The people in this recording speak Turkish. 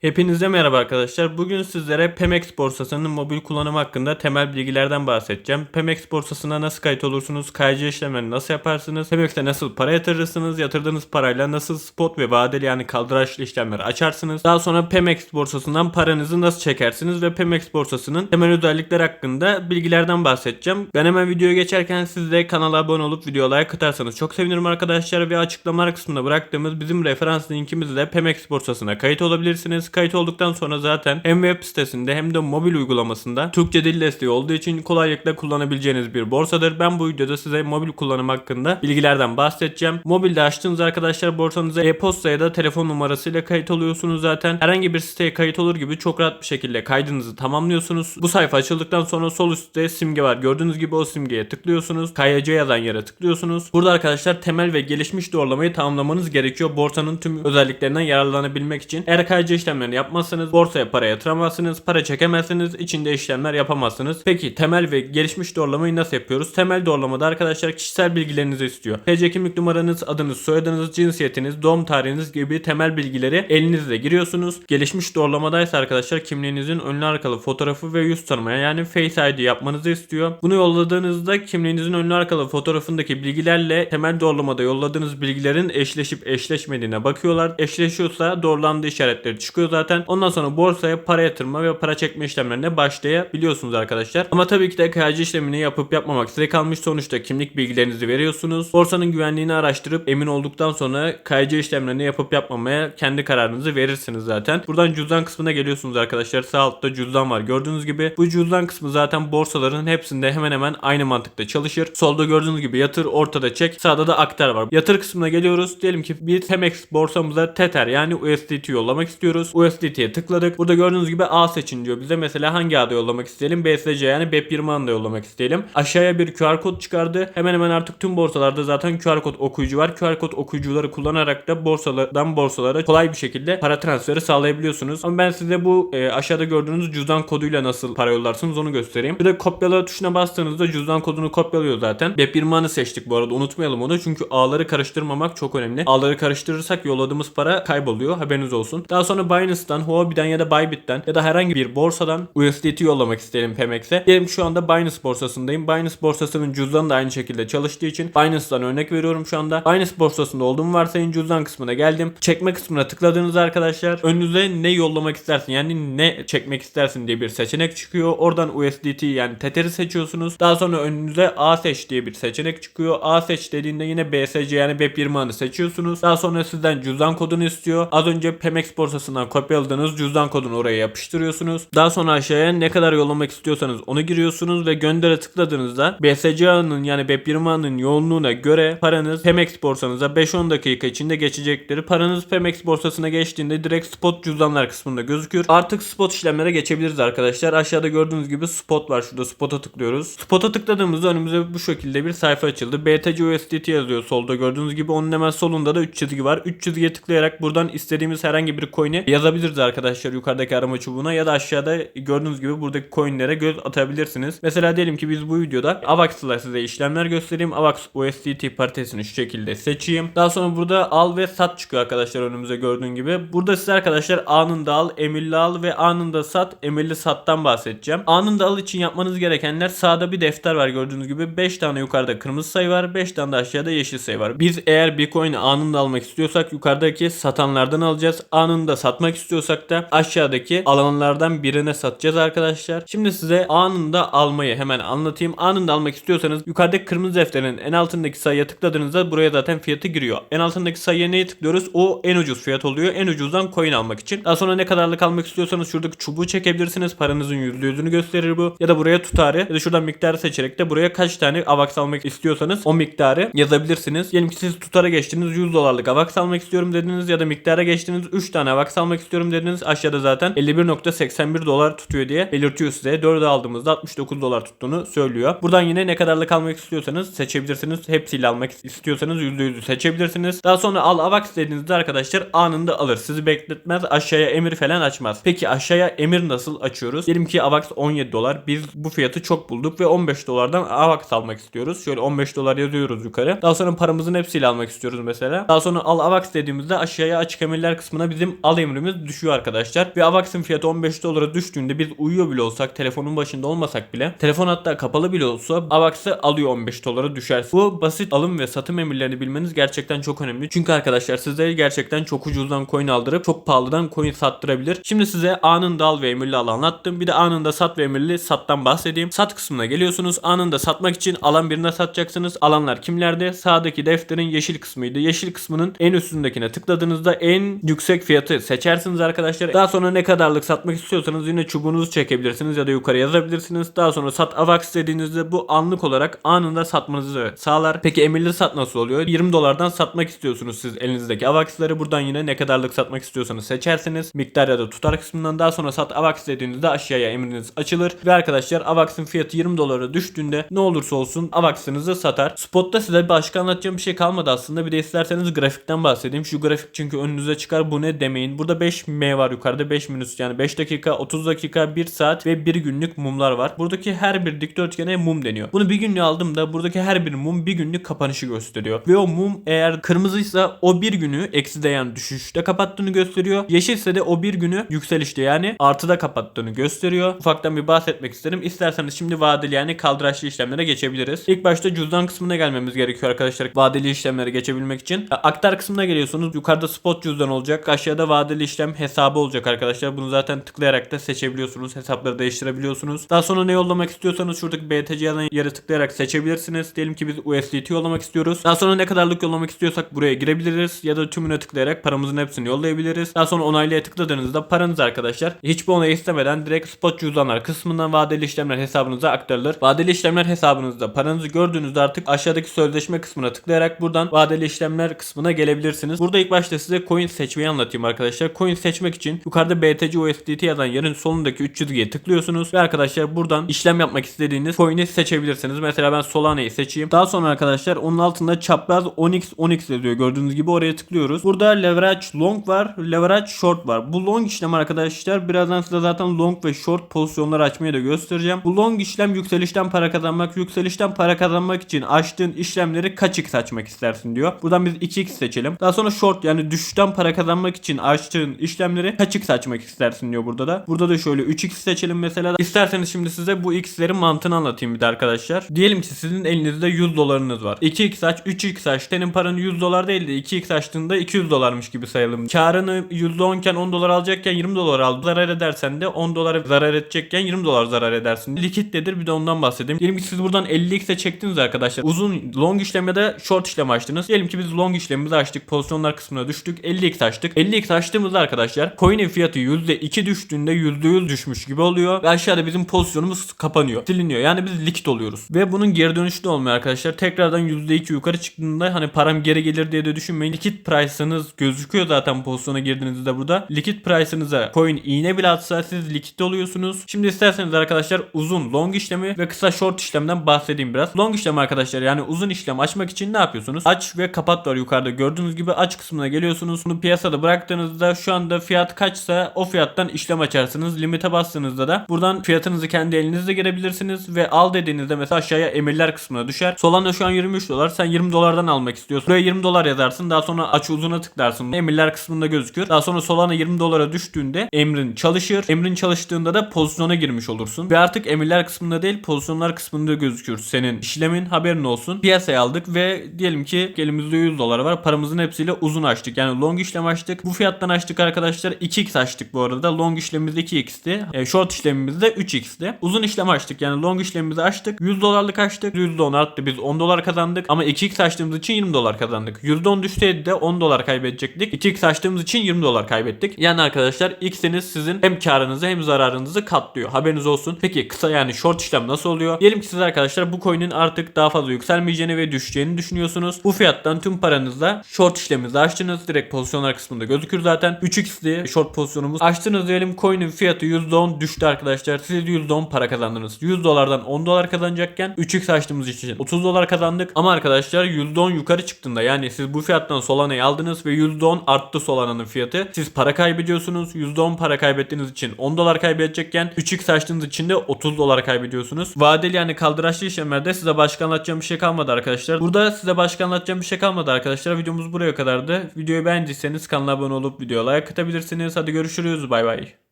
Hepinize merhaba arkadaşlar. Bugün sizlere Pemex borsasının mobil kullanımı hakkında temel bilgilerden bahsedeceğim. Pemex borsasına nasıl kayıt olursunuz? KYC işlemlerini nasıl yaparsınız? Pemex'te nasıl para yatırırsınız? Yatırdığınız parayla nasıl spot ve vadeli yani kaldıraçlı işlemleri açarsınız? Daha sonra Pemex borsasından paranızı nasıl çekersiniz? Ve Pemex borsasının temel özellikler hakkında bilgilerden bahsedeceğim. Ben hemen videoya geçerken siz de kanala abone olup videoya like atarsanız çok sevinirim arkadaşlar. Ve açıklamalar kısmına bıraktığımız bizim referans linkimizle Pemex borsasına kayıt olabilirsiniz. Kayıt olduktan sonra zaten hem web sitesinde hem de mobil uygulamasında Türkçe dil desteği olduğu için kolaylıkla kullanabileceğiniz bir borsadır. Ben bu videoda size mobil kullanım hakkında bilgilerden bahsedeceğim. Mobilde açtığınız arkadaşlar borsanıza e-posta ya da telefon numarasıyla kayıt oluyorsunuz zaten. Herhangi bir siteye kayıt olur gibi çok rahat bir şekilde kaydınızı tamamlıyorsunuz. Bu sayfa açıldıktan sonra sol üstte simge var. Gördüğünüz gibi o simgeye tıklıyorsunuz. KYC yazan yere tıklıyorsunuz. Burada arkadaşlar temel ve gelişmiş doğrulamayı tamamlamanız gerekiyor. Borsanın tüm özelliklerinden yararlanabilmek için. Eğer KYC işlemlerini yapmazsanız borsaya para yatıramazsınız, para çekemezsiniz, içinde işlemler yapamazsınız. Peki temel ve gelişmiş doğrulamayı nasıl yapıyoruz? Temel doğrulamada arkadaşlar kişisel bilgilerinizi istiyor. TC kimlik numaranız, adınız, soyadınız, cinsiyetiniz, doğum tarihiniz gibi temel bilgileri elinizle giriyorsunuz. Gelişmiş doğrulamadaysa arkadaşlar kimliğinizin önlü arkalı fotoğrafı ve yüz tanımaya yani Face ID yapmanızı istiyor. Bunu yolladığınızda kimliğinizin önlü arkalı fotoğrafındaki bilgilerle temel doğrulamada yolladığınız bilgilerin eşleşip eşleşmediğine bakıyorlar. Eşleşiyorsa doğrulandığı işaretleri çıkıyor zaten. Ondan sonra borsaya para yatırma ve para çekme işlemlerine başlayabiliyorsunuz arkadaşlar. Ama tabii ki de KYC işlemini yapıp yapmamak size kalmış sonuçta kimlik bilgilerinizi veriyorsunuz. Borsanın güvenliğini araştırıp emin olduktan sonra KYC işlemlerini yapıp yapmamaya kendi kararınızı verirsiniz zaten. Buradan cüzdan kısmına geliyorsunuz arkadaşlar. Sağ altta cüzdan var. Gördüğünüz gibi bu cüzdan kısmı zaten borsaların hepsinde hemen hemen aynı mantıkta çalışır. Solda gördüğünüz gibi yatır, ortada çek, sağda da aktar var. Yatır kısmına geliyoruz. Diyelim ki bir Temex borsamıza Tether yani USDT yollamak istiyoruz. USDT'ye tıkladık. Burada gördüğünüz gibi A seçin diyor bize. Mesela hangi ağda yollamak isteyelim? BSC yani BEP20 ağında yollamak isteyelim. Aşağıya bir QR kod çıkardı. Hemen hemen artık tüm borsalarda zaten QR kod okuyucu var. QR kod okuyucuları kullanarak da borsalardan borsalara kolay bir şekilde para transferi sağlayabiliyorsunuz. Ama ben size bu e, aşağıda gördüğünüz cüzdan koduyla nasıl para yollarsınız onu göstereyim. Bir de kopyala tuşuna bastığınızda cüzdan kodunu kopyalıyor zaten. BEP20 ağını seçtik bu arada unutmayalım onu. Çünkü ağları karıştırmamak çok önemli. Ağları karıştırırsak yolladığımız para kayboluyor. Haberiniz olsun. Daha sonra Binance'dan, Huobi'den ya da Bybit'ten ya da herhangi bir borsadan USDT yollamak isterim Pemex'e. Diyelim şu anda Binance borsasındayım. Binance borsasının cüzdanı da aynı şekilde çalıştığı için Binance'dan örnek veriyorum şu anda. Binance borsasında olduğumu varsayın cüzdan kısmına geldim. Çekme kısmına tıkladığınızda arkadaşlar önünüze ne yollamak istersin yani ne çekmek istersin diye bir seçenek çıkıyor. Oradan USDT yani Tether'i seçiyorsunuz. Daha sonra önünüze A seç diye bir seçenek çıkıyor. A seç dediğinde yine BSC yani BEP20 ağını seçiyorsunuz. Daha sonra sizden cüzdan kodunu istiyor. Az önce Pemex borsasından kopyaladığınız cüzdan kodunu oraya yapıştırıyorsunuz. Daha sonra aşağıya ne kadar yollamak istiyorsanız onu giriyorsunuz ve göndere tıkladığınızda BSC ağının yani BEP20 ağının yoğunluğuna göre paranız Pemex borsanıza 5-10 dakika içinde geçecektir. Paranız Pemex borsasına geçtiğinde direkt spot cüzdanlar kısmında gözükür. Artık spot işlemlere geçebiliriz arkadaşlar. Aşağıda gördüğünüz gibi spot var. Şurada spot'a tıklıyoruz. Spot'a tıkladığımızda önümüze bu şekilde bir sayfa açıldı. BTC USDT yazıyor solda gördüğünüz gibi. Onun hemen solunda da 3 çizgi var. 3 çizgiye tıklayarak buradan istediğimiz herhangi bir coin'i yazabiliriz arkadaşlar yukarıdaki arama çubuğuna ya da aşağıda gördüğünüz gibi buradaki coin'lere göz atabilirsiniz. Mesela diyelim ki biz bu videoda AVAX'la size işlemler göstereyim. AVAX USDT paritesini şu şekilde seçeyim. Daha sonra burada al ve sat çıkıyor arkadaşlar önümüze gördüğün gibi. Burada size arkadaşlar anında al, emirli al ve anında sat, emirli sattan bahsedeceğim. Anında al için yapmanız gerekenler sağda bir defter var gördüğünüz gibi. 5 tane yukarıda kırmızı sayı var, 5 tane de aşağıda yeşil sayı var. Biz eğer bir coin'i anında almak istiyorsak yukarıdaki satanlardan alacağız. Anında satmak istiyorsak da aşağıdaki alanlardan birine satacağız arkadaşlar. Şimdi size anında almayı hemen anlatayım. Anında almak istiyorsanız yukarıdaki kırmızı defterin en altındaki sayıya tıkladığınızda buraya zaten fiyatı giriyor. En altındaki sayıya neyi tıklıyoruz? O en ucuz fiyat oluyor. En ucuzdan coin almak için. Daha sonra ne kadarlık almak istiyorsanız şuradaki çubuğu çekebilirsiniz. Paranızın %100'ünü gösterir bu. Ya da buraya tutarı ya da şuradan miktarı seçerek de buraya kaç tane AVAX almak istiyorsanız o miktarı yazabilirsiniz. Diyelim ki siz tutara geçtiniz 100 dolarlık AVAX almak istiyorum dediniz ya da miktara geçtiniz 3 tane AVAX almak istiyorum dediniz. Aşağıda zaten 51.81 dolar tutuyor diye belirtiyor size. 4'ü aldığımızda 69 dolar tuttuğunu söylüyor. Buradan yine ne kadarlık almak istiyorsanız seçebilirsiniz. Hepsiyle almak istiyorsanız %100'ü seçebilirsiniz. Daha sonra al AVAX dediğinizde arkadaşlar anında alır. Sizi bekletmez. Aşağıya emir falan açmaz. Peki aşağıya emir nasıl açıyoruz? Diyelim ki AVAX 17 dolar. Biz bu fiyatı çok bulduk ve 15 dolardan AVAX almak istiyoruz. Şöyle 15 dolar yazıyoruz yukarı. Daha sonra paramızın hepsiyle almak istiyoruz mesela. Daha sonra al AVAX dediğimizde aşağıya açık emirler kısmına bizim al emrimiz işlemlerimiz düşüyor arkadaşlar. Ve AVAX'ın fiyatı 15 dolara düştüğünde biz uyuyor bile olsak telefonun başında olmasak bile telefon hatta kapalı bile olsa AVAX'ı alıyor 15 dolara düşer. Bu basit alım ve satım emirlerini bilmeniz gerçekten çok önemli. Çünkü arkadaşlar sizleri gerçekten çok ucuzdan coin aldırıp çok pahalıdan coin sattırabilir. Şimdi size anında al ve emirli al anlattım. Bir de anında sat ve emirli sattan bahsedeyim. Sat kısmına geliyorsunuz. Anında satmak için alan birine satacaksınız. Alanlar kimlerde? Sağdaki defterin yeşil kısmıydı. Yeşil kısmının en üstündekine tıkladığınızda en yüksek fiyatı seçersiniz arkadaşlar. Daha sonra ne kadarlık satmak istiyorsanız yine çubuğunuzu çekebilirsiniz ya da yukarı yazabilirsiniz. Daha sonra sat AVAX dediğinizde bu anlık olarak anında satmanızı sağlar. Peki emirli sat nasıl oluyor? 20 dolardan satmak istiyorsunuz siz elinizdeki AVAX'ları. Buradan yine ne kadarlık satmak istiyorsanız seçersiniz. Miktar ya da tutar kısmından daha sonra sat AVAX dediğinizde aşağıya emriniz açılır. Ve arkadaşlar AVAX'ın fiyatı 20 dolara düştüğünde ne olursa olsun AVAX'ınızı satar. Spot'ta size başka anlatacağım bir şey kalmadı aslında. Bir de isterseniz grafikten bahsedeyim. Şu grafik çünkü önünüze çıkar bu ne demeyin. Burada 5M var yukarıda 5 minüs yani 5 dakika 30 dakika 1 saat ve 1 günlük mumlar var. Buradaki her bir dikdörtgene mum deniyor. Bunu bir günlüğe aldım da buradaki her bir mum bir günlük kapanışı gösteriyor. Ve o mum eğer kırmızıysa o bir günü ekside yani düşüşte kapattığını gösteriyor. Yeşilse de o bir günü yükselişte yani artıda kapattığını gösteriyor. Ufaktan bir bahsetmek isterim. İsterseniz şimdi vadeli yani kaldıraçlı işlemlere geçebiliriz. İlk başta cüzdan kısmına gelmemiz gerekiyor arkadaşlar. Vadeli işlemlere geçebilmek için. Aktar kısmına geliyorsunuz. Yukarıda spot cüzdan olacak. Aşağıda vadeli işlem hesabı olacak arkadaşlar. Bunu zaten tıklayarak da seçebiliyorsunuz. Hesapları değiştirebiliyorsunuz. Daha sonra ne yollamak istiyorsanız şuradaki BTC yazan yere tıklayarak seçebilirsiniz. Diyelim ki biz USDT yollamak istiyoruz. Daha sonra ne kadarlık yollamak istiyorsak buraya girebiliriz. Ya da tümüne tıklayarak paramızın hepsini yollayabiliriz. Daha sonra onaylaya tıkladığınızda paranız arkadaşlar hiçbir onay istemeden direkt spot cüzdanlar kısmından vadeli işlemler hesabınıza aktarılır. Vadeli işlemler hesabınızda paranızı gördüğünüzde artık aşağıdaki sözleşme kısmına tıklayarak buradan vadeli işlemler kısmına gelebilirsiniz. Burada ilk başta size coin seçmeyi anlatayım arkadaşlar. Coin seçmek için yukarıda BTC USDT yazan yerin solundaki 3 çizgiye tıklıyorsunuz ve arkadaşlar buradan işlem yapmak istediğiniz coin'i seçebilirsiniz. Mesela ben Solana'yı seçeyim. Daha sonra arkadaşlar onun altında çapraz Onyx Onyx yazıyor. Gördüğünüz gibi oraya tıklıyoruz. Burada leverage long var, leverage short var. Bu long işlem arkadaşlar birazdan size zaten long ve short pozisyonları açmayı da göstereceğim. Bu long işlem yükselişten para kazanmak, yükselişten para kazanmak için açtığın işlemleri kaç x açmak istersin diyor. Buradan biz 2x seçelim. Daha sonra short yani düşüşten para kazanmak için açtığın işlemleri kaç x açmak istersin diyor burada da. Burada da şöyle 3x seçelim mesela. İsterseniz şimdi size bu x'lerin mantığını anlatayım bir de arkadaşlar. Diyelim ki sizin elinizde 100 dolarınız var. 2x aç, 3x aç. Senin paranı 100 dolar değil de 2x açtığında 200 dolarmış gibi sayalım. Karını %10 iken 10 dolar alacakken 20 dolar al. Zarar edersen de 10 dolar zarar edecekken 20 dolar zarar edersin. Likittedir bir de ondan bahsedeyim. Diyelim ki siz buradan 50x'e çektiniz arkadaşlar. Uzun long işlem ya da short işlem açtınız. Diyelim ki biz long işlemimizi açtık. Pozisyonlar kısmına düştük. 50x açtık. 50x açtığımızda arkadaşlar coin'in fiyatı %2 düştüğünde %100 düşmüş gibi oluyor. Ve aşağıda bizim pozisyonumuz kapanıyor. Siliniyor. Yani biz likit oluyoruz. Ve bunun geri dönüşü de olmuyor arkadaşlar. Tekrardan %2 yukarı çıktığında hani param geri gelir diye de düşünmeyin. Likit price'ınız gözüküyor zaten pozisyona girdiğinizde burada. Likit price'ınıza coin iğne bile atsa siz likit oluyorsunuz. Şimdi isterseniz arkadaşlar uzun long işlemi ve kısa short işlemden bahsedeyim biraz. Long işlem arkadaşlar yani uzun işlem açmak için ne yapıyorsunuz? Aç ve kapat var yukarıda. Gördüğünüz gibi aç kısmına geliyorsunuz. Bunu piyasada bıraktığınızda şu anda fiyat kaçsa o fiyattan işlem açarsınız. Limite bastığınızda da buradan fiyatınızı kendi elinizle girebilirsiniz ve al dediğinizde mesela aşağıya emirler kısmına düşer. Solana şu an 23 dolar. Sen 20 dolardan almak istiyorsun. Buraya 20 dolar yazarsın. Daha sonra aç uzuna tıklarsın. Emirler kısmında gözükür. Daha sonra Solana 20 dolara düştüğünde emrin çalışır. Emrin çalıştığında da pozisyona girmiş olursun. Ve artık emirler kısmında değil pozisyonlar kısmında gözükür. Senin işlemin haberin olsun. Piyasaya aldık ve diyelim ki elimizde 100 dolar var. Paramızın hepsiyle uzun açtık. Yani long işlem açtık. Bu fiyattan açtık arkadaşlar. 2x açtık bu arada. Long işlemimiz 2x'ti. E, short işlemimiz de 3x'ti. Uzun işlem açtık. Yani long işlemimizi açtık. 100 dolarlık açtık. %10 arttı. Biz 10 dolar kazandık. Ama 2x açtığımız için 20 dolar kazandık. %10 düşseydi de 10 dolar kaybedecektik. 2x açtığımız için 20 dolar kaybettik. Yani arkadaşlar x'iniz sizin hem karınızı hem zararınızı katlıyor. Haberiniz olsun. Peki kısa yani short işlem nasıl oluyor? Diyelim ki siz arkadaşlar bu coin'in artık daha fazla yükselmeyeceğini ve düşeceğini düşünüyorsunuz. Bu fiyattan tüm paranızla short işleminizi açtınız. Direkt pozisyonlar kısmında gözükür zaten. 3x'li short pozisyonumuz. Açtınız diyelim coin'in fiyatı %10 düştü arkadaşlar. Siz %10 para kazandınız. 100 dolardan 10 dolar kazanacakken 3x açtığımız için 30 dolar kazandık. Ama arkadaşlar %10 yukarı çıktığında yani siz bu fiyattan Solana'yı aldınız ve %10 arttı Solana'nın fiyatı. Siz para kaybediyorsunuz. %10 para kaybettiğiniz için 10 dolar kaybedecekken 3x açtığınız için de 30 dolar kaybediyorsunuz. Vadeli yani kaldıraçlı işlemlerde size başka anlatacağım bir şey kalmadı arkadaşlar. Burada size başka anlatacağım bir şey kalmadı arkadaşlar. Videomuz buraya kadardı. Videoyu beğendiyseniz kanala abone olup videoya like like atabilirsiniz. Hadi görüşürüz. Bay bay.